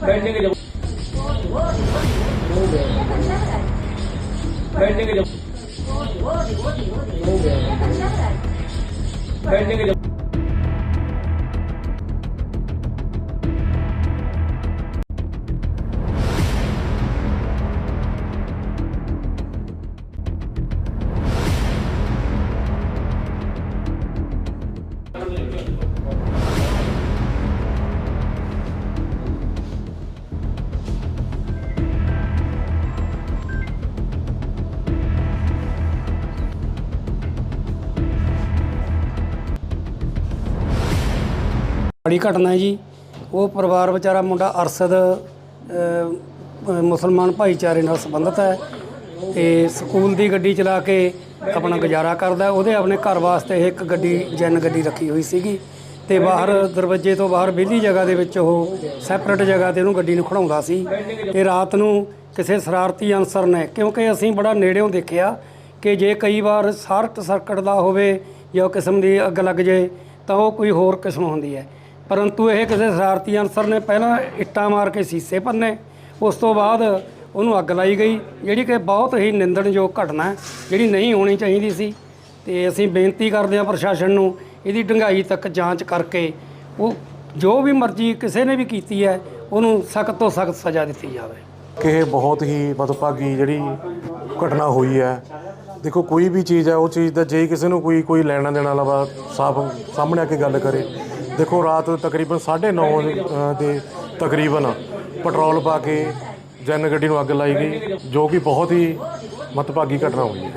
बैठने के जब बैठने के जब बैठने के ਬੜੀ ਘਟਨਾ ਹੈ ਜੀ। ਉਹ ਪਰਿਵਾਰ ਵਿਚਾਰਾ ਮੁੰਡਾ ਅਰਸਦ ਅ, ਮੁਸਲਮਾਨ ਭਾਈਚਾਰੇ ਨਾਲ ਸੰਬੰਧਿਤ ਹੈ ਤੇ ਸਕੂਲ ਦੀ ਗੱਡੀ ਚਲਾ ਕੇ ਆਪਣਾ ਗੁਜ਼ਾਰਾ ਕਰਦਾ। ਉਹਦੇ ਆਪਣੇ ਘਰ ਵਾਸਤੇ ਇਹ ਇੱਕ ਗੱਡੀ ਜੈਨ ਗੱਡੀ ਰੱਖੀ ਹੋਈ ਸੀਗੀ ਤੇ ਬਾਹਰ ਦਰਵਾਜ਼ੇ ਤੋਂ ਬਾਹਰ ਵਿਹਲੀ ਜਗ੍ਹਾ ਦੇ ਵਿੱਚ ਉਹ ਸੈਪਰੇਟ ਜਗ੍ਹਾ ਤੇ ਉਹਨੂੰ ਗੱਡੀ ਨੂੰ ਖੜਾਉਂਦਾ ਸੀ ਤੇ ਰਾਤ ਨੂੰ ਕਿਸੇ ਸ਼ਰਾਰਤੀ ਅਨਸਰ ਨੇ ਕਿਉਂਕਿ ਅਸੀਂ ਬੜਾ ਨੇੜਿਓਂ ਦੇਖਿਆ ਕਿ ਜੇ ਕਈ ਵਾਰ ਸ਼ਾਰਟ ਸਰਕਟ ਦਾ ਹੋਵੇ ਜਾਂ ਕਿਸਮ ਦੀ ਅੱਗ ਲੱਗ ਜੇ ਤਾਂ ਉਹ ਕੋਈ ਹੋਰ ਕਿਸਮ ਹੁੰਦੀ ਹੈ। ਪਰੰਤੂ ਇਹ ਕਿਸੇ ਸ਼ਰਾਰਤੀ ਅਨਸਰ ਨੇ ਪਹਿਲਾਂ ਇੱਟਾਂ ਮਾਰ ਕੇ ਸੀਸੇ ਭੰਨੇ ਉਸ ਤੋਂ ਬਾਅਦ ਉਹਨੂੰ ਅੱਗ ਲਾਈ ਗਈ, ਜਿਹੜੀ ਕਿ ਬਹੁਤ ਹੀ ਨਿੰਦਣਯੋਗ ਘਟਨਾ ਹੈ, ਜਿਹੜੀ ਨਹੀਂ ਹੋਣੀ ਚਾਹੀਦੀ ਸੀ। ਤੇ ਅਸੀਂ ਬੇਨਤੀ ਕਰਦੇ ਹਾਂ ਪ੍ਰਸ਼ਾਸਨ ਨੂੰ, ਇਹਦੀ ਡੂੰਘਾਈ ਤੱਕ ਜਾਂਚ ਕਰਕੇ ਉਹ ਜੋ ਵੀ ਮਰਜ਼ੀ ਕਿਸੇ ਨੇ ਵੀ ਕੀਤੀ ਹੈ, ਉਹਨੂੰ ਸਖਤ ਤੋਂ ਸਖਤ ਸਜ਼ਾ ਦਿੱਤੀ ਜਾਵੇ। ਕਿ ਇਹ ਬਹੁਤ ਹੀ ਮਤਭਾਗੀ ਜਿਹੜੀ ਘਟਨਾ ਹੋਈ ਹੈ। ਦੇਖੋ, ਕੋਈ ਵੀ ਚੀਜ਼ ਹੈ, ਉਹ ਚੀਜ਼ ਦਾ ਜੇ ਕਿਸੇ ਨੂੰ ਕੋਈ ਕੋਈ ਲੈਣਾ ਦੇਣਾ ਵਾਲਾ ਵਾ, ਸਾਫ਼ ਸਾਹਮਣੇ ਆ ਕੇ ਗੱਲ ਕਰੇ। ਦੇਖੋ ਰਾਤ ਤਕਰੀਬਨ 9:30 ਦੇ ਤਕਰੀਬਨ ਪੈਟਰੋਲ ਪਾ ਕੇ ਜਨ ਗੱਡੀ ਨੂੰ ਅੱਗ ਲਾਈ ਗਈ, ਜੋ ਕਿ ਬਹੁਤ ਹੀ ਮਤਭਾਗੀ ਘਟਨਾ ਹੋਈ ਹੈ।